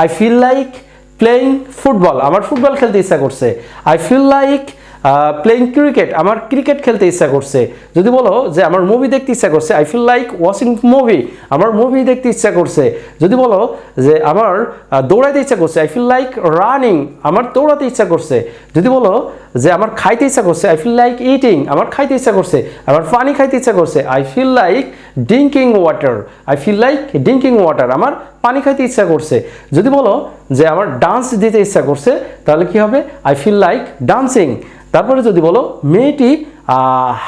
I feel like playing football আমার football খেলতে ইচ্ছা করছে। I feel like playing cricket আমার ক্রিকেট খেলতে ইচ্ছা করছে। যদি বলো যে আমার মুভি দেখতে ইচ্ছা করছে I feel like watching movie আমার মুভি দেখতে ইচ্ছা করছে। যদি বলো যে আমার আহ, দৌড়াইতে ইচ্ছা করছে আই ফিল লাইক রানিং আমার দৌড়াতে ইচ্ছা করছে। যদি বলো যে আমার খাইতে ইচ্ছা করছে আই ফিল লাইক ইটিং আমার খাইতে ইচ্ছা করছে। আমার পানি খাইতে ইচ্ছা করছে। I feel like drinking water I feel like drinking water আমার পানি খাইতে ইচ্ছা করছে। যদি বলো যে আমার ডান্স দিতে ইচ্ছা করছে, তাহলে কি হবে? আই ফিল লাইক ডান্সিং তারপরে যদি বলো মেয়েটি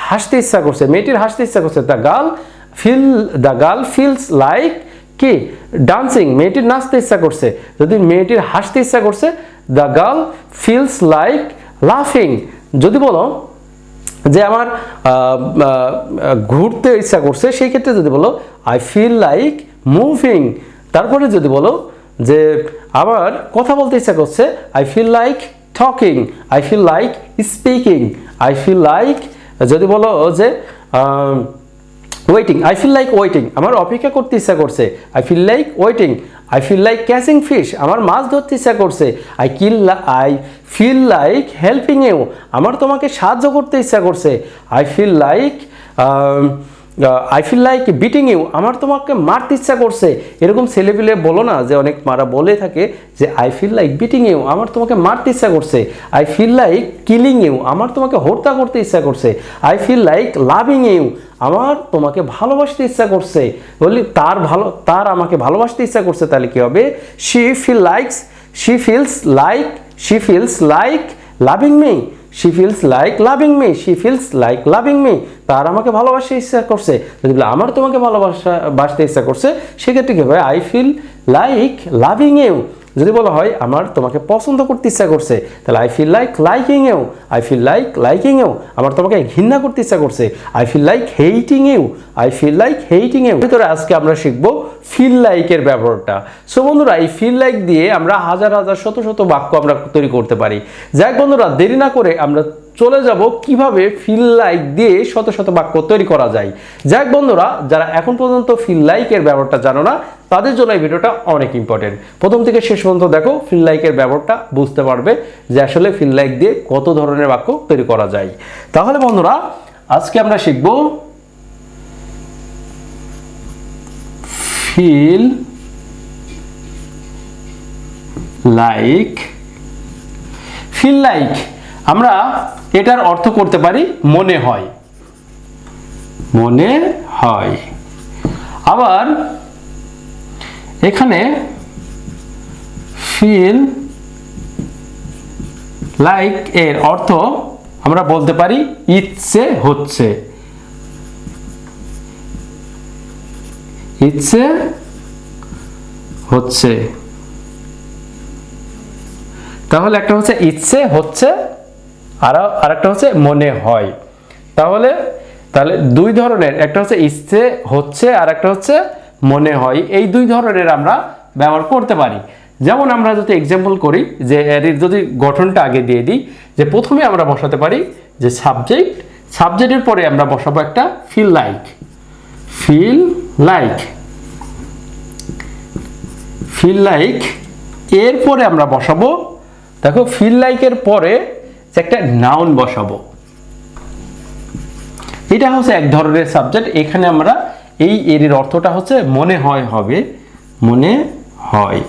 হাসতে ইচ্ছা করছে, মেয়েটির হাসতে ইচ্ছা করছে the girl feel the girl feels like কি? ডান্সিং মেয়েটির নাচতে ইচ্ছা করছে। যদি মেয়েটির হাসতে ইচ্ছা করছে দ্য গার্ল ফিলস লাইক লাফিং যদি বলো যে আমার ঘুরতে ইচ্ছা করছে, সেই ক্ষেত্রে যদি বলো আই ফিল লাইক মুভিং তারপরে যদি বলো যে আমার কথা বলতে ইচ্ছা করছে I feel like talking I feel like speaking I feel like যদি বলো যে waiting I feel like waiting আমার অপেক্ষা করতে ইচ্ছা করছে I feel like waiting I feel like catching fish আমার মাছ ধরতে ইচ্ছা করছে I kill I feel like helping you আমার তোমাকে সাহায্য করতে ইচ্ছা করছে I feel like I feel like beating you আমার তোমাকে মারতে ইচ্ছা করছে। এরকম ছেলেপিলে বলো না, যে অনেক মারা বলে থাকে যে I feel like beating you আমার তোমাকে মারতে ইচ্ছা করছে। I feel like killing you আমার তোমাকে হত্যা করতে ইচ্ছা করছে। I feel like loving you আমার তোমাকে ভালোবাসতে ইচ্ছা করছে। বলি, তার ভালো, তার আমাকে ভালোবাসতে ইচ্ছা করছে, তাহলে কী হবে? She feel likes she feels like she feels like loving me she feels like loving me she feels like loving me তার আমাকে ভালোবাসতে ইচ্ছা করছে। যদি বলে, আমার তোমাকে ভালোবাসা, বাসতে ইচ্ছা করছে, সেক্ষেত্রে কী হবে? I feel like loving you যদি বলা হয় আমার তোমাকে পছন্দ করতে ইচ্ছা করছে, তাহলে আই ফিল লাইক লাইকিং এও আই ফিল লাইক লাইকিং এও আমার তোমাকে ঘৃণা করতে ইচ্ছা করছে I feel like hating you I feel like hating এও ভিতরে আজকে আমরা শিখব ফিল লাইকের ব্যবহারটা। সো বন্ধুরা, এই ফিল লাইক দিয়ে আমরা হাজার হাজার শত শত বাক্য আমরা তৈরি করতে পারি। যাক বন্ধুরা, দেরি না করে আমরা চলে যাব কীভাবে ফিল লাইক দিয়ে শত শত বাক্য তৈরি করা যায়। যাক বন্ধুরা, যারা এখন পর্যন্ত ফিল লাইকের ব্যবহারটা জানো না, তাদের জন্য এই ভিডিওটা অনেক ইম্পর্টেন্ট প্রথম থেকে শেষ পর্যন্ত দেখো ফিল লাইকের ব্যবহারটা বুঝতে পারবে যে আসলে ফিল লাইক দিয়ে কত ধরনের বাক্য তৈরি করা যায়। তাহলে বন্ধুরা, আজকে আমরা শিখব ফিল লাইক ফিল লাইক আমরা এটার অর্থ করতে পারি মনে হয়। মনে হয়। আবার এখানে ফিল লাইক এর অর্থ আমরা বলতে পারি ইচ্ছে হচ্ছে। ইচ্ছে হচ্ছে। তাহলে একটা হচ্ছে ইচ্ছে হচ্ছে আর, আরেকটা হচ্ছে মনে হয়। তাহলে তাহলে দুই ধরনের, একটা হচ্ছে ইচ্ছে হচ্ছে আর একটা হচ্ছে মনে হয়। এই দুই ধরনের আমরা ব্যবহার করতে পারি। যেমন আমরা যদি এক্সাম্পল করি, যে এর যদি গঠনটা আগে দিয়ে দিই, যে প্রথমে আমরা বসাতে পারি যে সাবজেক্ট সাবজেক্টের পরে আমরা বসাবো একটা feel like feel like feel like এরপরে আমরা বসাবো, দেখো ফিল লাইকের পরে একটা নাউন বসাবো। এটা হচ্ছে এক ধরনের সাবজেক্ট এখানে আমরা এই এর অর্থটা হচ্ছে মনে হয় হবে, মনে হয়।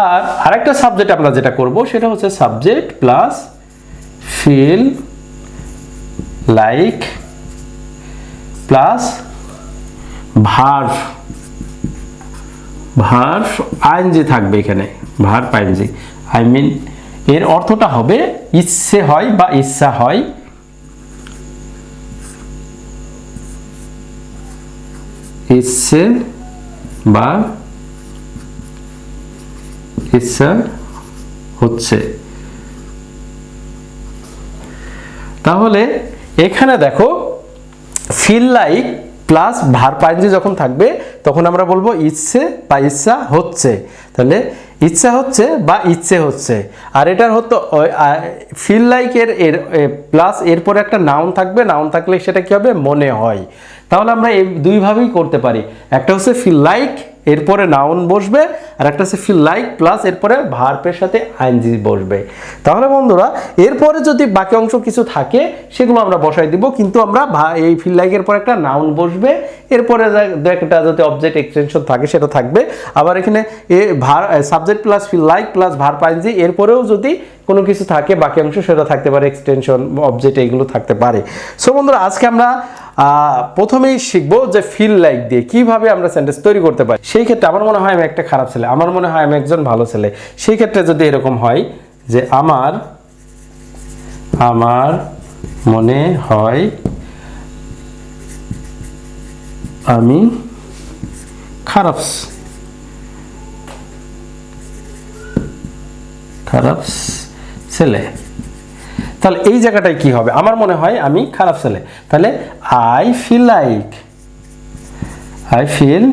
আর আরেকটা সাবজেক্ট আমরা যেটা করব, সেটা হচ্ছে subject plus feel like plus verb verb ING থাকবে এখানে ভার্ভ আইনজি আই মিন এর অর্থটা হবে ইচ্ছে হয় বা ইচ্ছা হয়। ইচ্ছে বা ইচ্ছা হচ্ছে। তাহলে এখানে দেখো ফিল লাইক প্লাস ভার পাইনজি যখন থাকবে, তখন আমরা বলব ইচ্ছে বা ইচ্ছা হচ্ছে। তাহলে ইচ্ছা হচ্ছে বা ইচ্ছে হচ্ছে। আর এটার হতো ফিল লাইক এর এর প্লাস এরপরে একটা নাউন থাকবে নাউন থাকলে সেটা কি হবে? মনে হয়। তাহলে আমরা এই দুইভাবেই করতে পারি। একটা হচ্ছে ফিল লাইক এরপরে নাউন বসবে, আর একটা হচ্ছে ফিল লাইক প্লাস এরপরে ভার্বের সাথে আইনজি বসবে। তাহলে বন্ধুরা, এরপরে যদি বাকি অংশ কিছু থাকে, সেগুলো আমরা বসাই দিব, কিন্তু আমরা এই ফিল লাইকের পর একটা নাউন বসবে। এরপরে একটা যদি অবজেক্ট এক্সটেনশন থাকে, সেটা থাকবে। আবার এখানে এ verb subject plus feel like plus verb ING এরপরেও যদি কোনো কিছু থাকে, বাকি অংশ সেটা থাকতে পারে এক্সটেনশন অবজেক্ট এইগুলো থাকতে পারে। সো বন্ধুরা, আজকে আমরা প্রথমেই শিখব যে ফিল লাইক দিয়ে কীভাবে আমরা সেন্টেন্স তৈরি করতে পারি। সেই ক্ষেত্রে আমার মনে হয় আমি একটা খারাপ ছেলে, আমার মনে হয় আমি একজন ভালো ছেলে। সেই ক্ষেত্রে যদি এরকম হয় যে আমার আমার মনে হয় আমি খারাপ খারাপ ছেলে। তাহলে এই জায়গাটায় কি হবে? আমার মনে হয় আমি খারাপ ছেলে। তাহলে I feel like I feel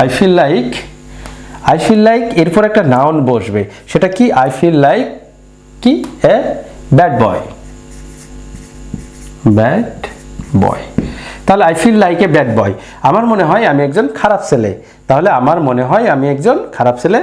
I feel like I feel like এরপর একটা নাউন বসবে। সেটা কি? আই ফিল লাইক কি? এ ব্যাড বয় ব্যাড বয় তাহলে I feel like a bad boy আমার মনে হয় আমি একজন খারাপ ছেলে। তাহলে আমার মনে হয় আমি একজন খারাপ ছেলে।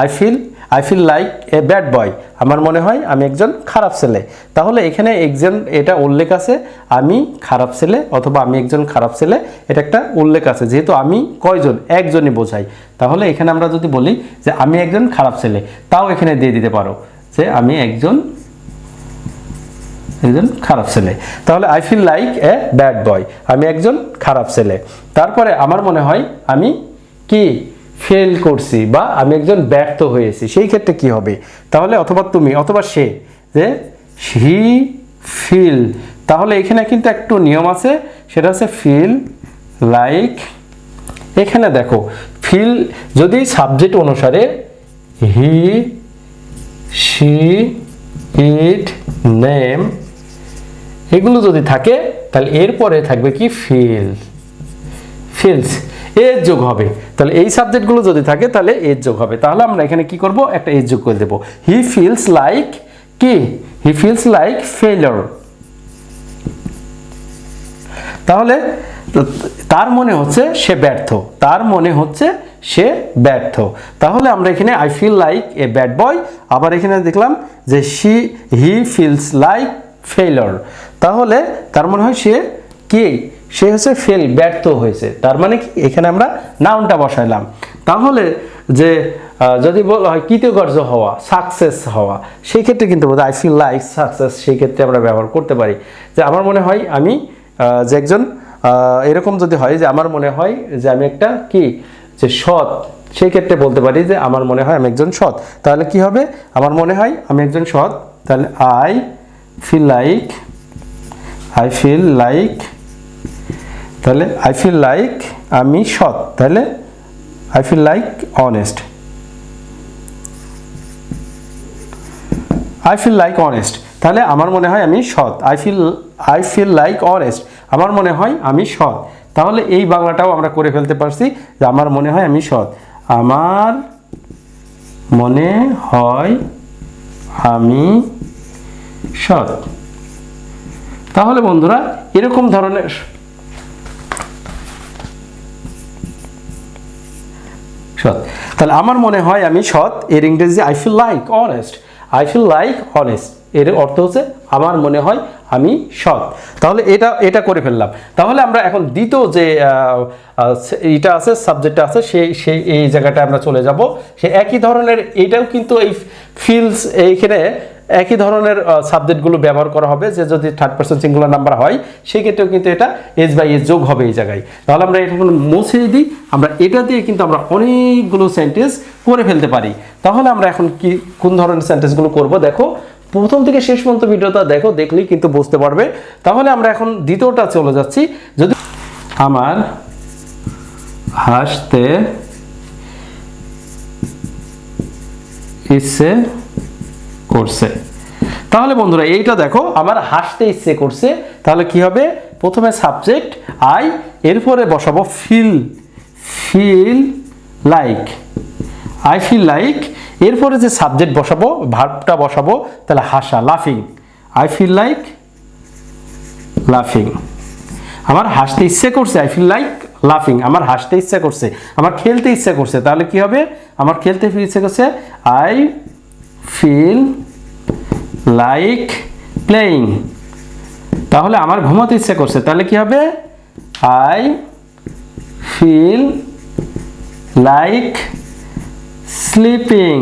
I feel I feel like a bad boy আমার মনে হয় আমি একজন খারাপ ছেলে। তাহলে এখানে একজন এটা উল্লেখ আছে, আমি খারাপ ছেলে অথবা আমি একজন খারাপ ছেলে, এটা একটা উল্লেখ আছে। যেহেতু আমি কয়জন? একজনই বোঝাই। তাহলে এখানে আমরা যদি বলি যে আমি একজন খারাপ ছেলে, তাও এখানে দিয়ে দিতে পারো যে আমি একজন একজন খারাপ ছেলে। তাহলে I feel like a bad boy আমি একজন খারাপ ছেলে। তারপরে আমার মনে হয় আমি কি? ফেল করছি বা আমি একজন ব্যর্থ হয়েছি, সেই ক্ষেত্রে কি হবে? তাহলে অথবা তুমি, অথবা সে, যে হি ফিল। তাহলে এখানে কিন্তু একটু নিয়ম আছে, সেটা হচ্ছে ফিল লাইক, এখানে দেখো, ফিল যদি সাবজেক্ট অনুসারে হি, শি, ইট, নেম, এগুলো যদি থাকে, তাহলে এরপরে থাকবে কি? ফিল। ফিলস। এর যোগ হবে। তাহলে এই সাবজেক্টগুলো যদি থাকে, তাহলে এর যোগ হবে। তাহলে আমরা এখানে কি করব? একটা এর যোগ করে দেবো। হি ফিলস লাইক কি? হি ফিলস লাইক ফেলার তাহলে তার মনে হচ্ছে সে ব্যর্থ। তার মনে হচ্ছে সে ব্যর্থ। তাহলে আমরা এখানে I feel like a bad boy আবার এখানে দেখলাম যে she he feels like failure তাহলে তার মনে হয় সে কি? সে হচ্ছে ফেল ব্যর্থ হয়েছে। তার মানে কি? এখানে আমরা নাউনটা বসাইলাম। তাহলে যে যদি বলা হয় কৃতকার্য হওয়া সাকসেস হওয়া, সেই ক্ষেত্রে কিন্তু আই ফিল লাইক সাকসেস সেই ক্ষেত্রে আমরা ব্যবহার করতে পারি। যে আমার মনে হয় আমি যে একজন এরকম যদি হয় যে আমার মনে হয় যে আমি একটা কি? যে সৎ, সেই ক্ষেত্রে বলতে পারি যে আমার মনে হয় আমি একজন সৎ। তাহলে কি হবে? আমার মনে হয় আমি একজন সৎ। তাহলে I feel like I feel like তাহলে আই ফিল লাইক আমি সৎ, তাহলে I feel like honest I feel like honest তাহলে আমার মনে হয় আমি সৎ। I feel I feel like honest আমার মনে হয় আমি সৎ। তাহলে এই বাংলাটাও আমরা করে ফেলতে পারছি যে আমার মনে হয় আমি সৎ। আমার মনে হয় আমি সৎ। তাহলে বন্ধুরা, এরকম ধরনের সৎ। তাহলে আমার মনে হয় আমি সৎ, এর ইংরেজি I feel like honest I feel like honest এর অর্থ হচ্ছে আমার মনে হয় আমি সৎ। তাহলে এটা এটা করে ফেললাম। তাহলে আমরা এখন দ্বিতীয় যে এটা আছে সাবজেক্টটা আছে সেই সেই এই জায়গাটা আমরা চলে যাব। সে একই ধরনের, এটাও কিন্তু এই ফিলস এইখানে একই ধরনের সাবজেক্টগুলো ব্যবহার করা হবে, যে যদি থার্ড পার্সন সিঙ্গুলার নাম্বার হয় সেই ক্ষেত্রেও কিন্তু এটা এজ বাই এজ যোগ হবে এই জায়গায়। তাহলে আমরা এটা মুছে দিই। আমরা এটা দিয়ে কিন্তু আমরা অনেকগুলো সেন্টেন্স করে ফেলতে পারি। তাহলে আমরা এখন কি, কোন ধরনের সেন্টেন্সগুলো করব? দেখো, প্রথম থেকে শেষ পর্যন্ত ভিডিওটা দেখো, দেখলেই কিন্তু বুঝতে পারবে। তাহলে আমরা এখন দ্বিতীয়টা চলে যাচ্ছি। যদি আমার হাসতে ইচ্ছে করছে। তাহলে বন্ধুরা, এইটা দেখো আমার হাসতে ইচ্ছে করছে। তাহলে কি হবে? প্রথমে সাবজেক্ট আই এরপরে বসাবো feel feel like I feel like এরপরে যে সাবজেক্ট বসাবো ভার্বটা বসাবো, তাহলে হাসা লাফিং আই ফিল লাইক লাফিং আমার হাসতে ইচ্ছে করছে আই ফিল লাইক লাফিং আমার হাসতে ইচ্ছে করছে, আমার খেলতে ইচ্ছে করছে, তাহলে কি হবে? আমার খেলতে ইচ্ছে করছে আই ফিল লাইক প্লেয়িং তাহলে আমার ঘুমাতে ইচ্ছা করছে, তাহলে কি হবে? আই ফিল লাইক স্লিপিং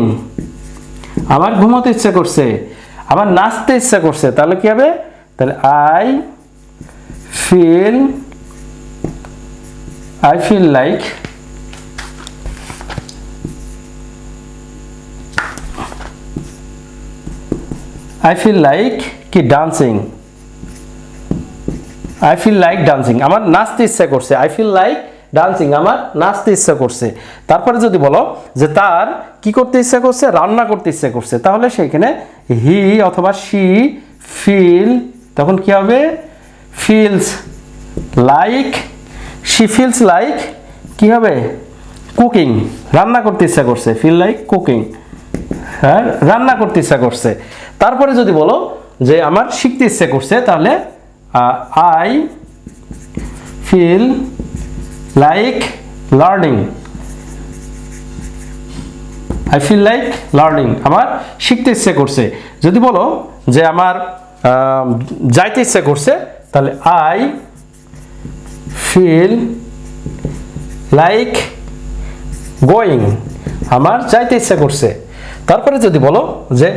আমার ঘুমোতে ইচ্ছে করছে, আমার নাচতে ইচ্ছা করছে, তাহলে কি হবে? তাহলে I feel I feel like I feel like কি dancing I feel like dancing আমার নাচতে ইচ্ছা করছে। আই ফিল লাইক ডান্সিং আমার নাচতে ইচ্ছা করছে। তারপরে যদি বলো যে তার কি করতে ইচ্ছা করছে? রান্না করতে ইচ্ছা করছে। তাহলে সেইখানে হি অথবা শি ফিল তখন কি হবে? Feels like she feels like কি হবে? কুকিং রান্না করতে ইচ্ছা করছে। ফিল লাইক কুকিং হ্যাঁ রান্না করতে ইচ্ছা করছে। তারপরে যদি বলো যে আমার শিখতে ইচ্ছে করছে, তাহলে I feel like learning I feel like learning আমার শিখতে ইচ্ছে করছে। যদি বলো যে আমার যাইতে ইচ্ছে করছে, তাহলে আই ফিল লাইক গোয়িং আমার যাইতে ইচ্ছে করছে। তারপরে যদি বলো যে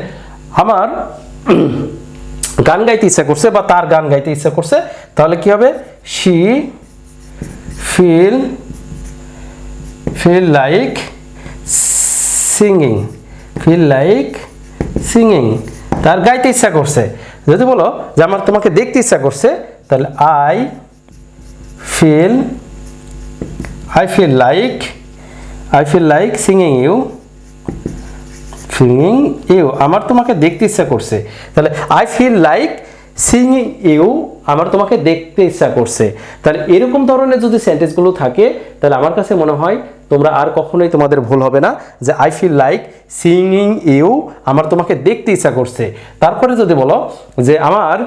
আমার গান গাইতে ইচ্ছা করছে বা তার গান গাইতে ইচ্ছা করছে, তাহলে কি হবে? She feel feel like singing feel like singing তার গাইতে ইচ্ছা করছে। যদি বলো যে আমার তোমাকে দেখতে ইচ্ছা করছে, তাহলে I feel I feel like I feel like singing you singing you আমার তোমাকে দেখতে ইচ্ছা করছে। তাহলে I feel like singing you আমার তোমাকে দেখতে ইচ্ছা করছে। তাহলে এরকম ধরনের যদি সেন্টেন্সগুলো থাকে, তাহলে আমার কাছে মনে হয় তোমরা আর কখনোই তোমাদের ভুল হবে না যে I feel like singing you আমার তোমাকে দেখতে ইচ্ছা করছে। তারপরে যদি বলো যে আমার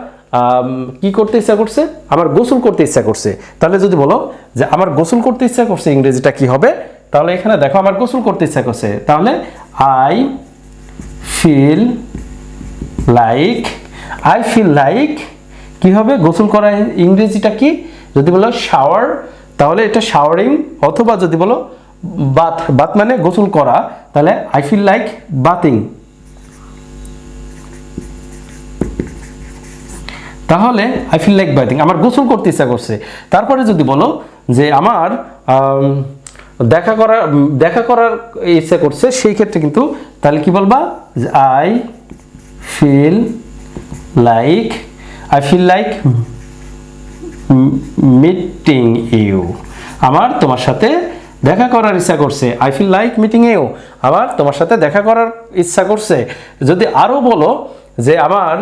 কি করতে ইচ্ছা করছে? আমার গোসল করতে ইচ্ছা করছে। তাহলে যদি বলো যে আমার গোসল করতে ইচ্ছা করছে, ইংরেজিটা কি হবে? তাহলে এখানে দেখো আমার গোসল করতে ইচ্ছা করছে। তাহলে I feel like I feel like কি হবে? গোসল করা ইংরেজিটা কি? যদি বলো শাওয়ার তাহলে এটা শাওয়ারিং অথবা যদি বলো বাথ বাথ মানে গোসল করা, তাহলে আই ফিল লাইক বাথিং তাহলে আই ফিল লাইক বাথিং আমার গোসল করতে ইচ্ছা করছে। তারপরে যদি বলো যে আমার দেখা করার দেখা করার ইচ্ছা করছে, সেই ক্ষেত্রে কিন্তু তাহলে কি বলবা? যে I feel like I feel like meeting you আমার তোমার সাথে দেখা করার ইচ্ছা করছে। I feel like meeting you আমার তোমার সাথে দেখা করার ইচ্ছা করছে। যদি আরও বলো যে আমার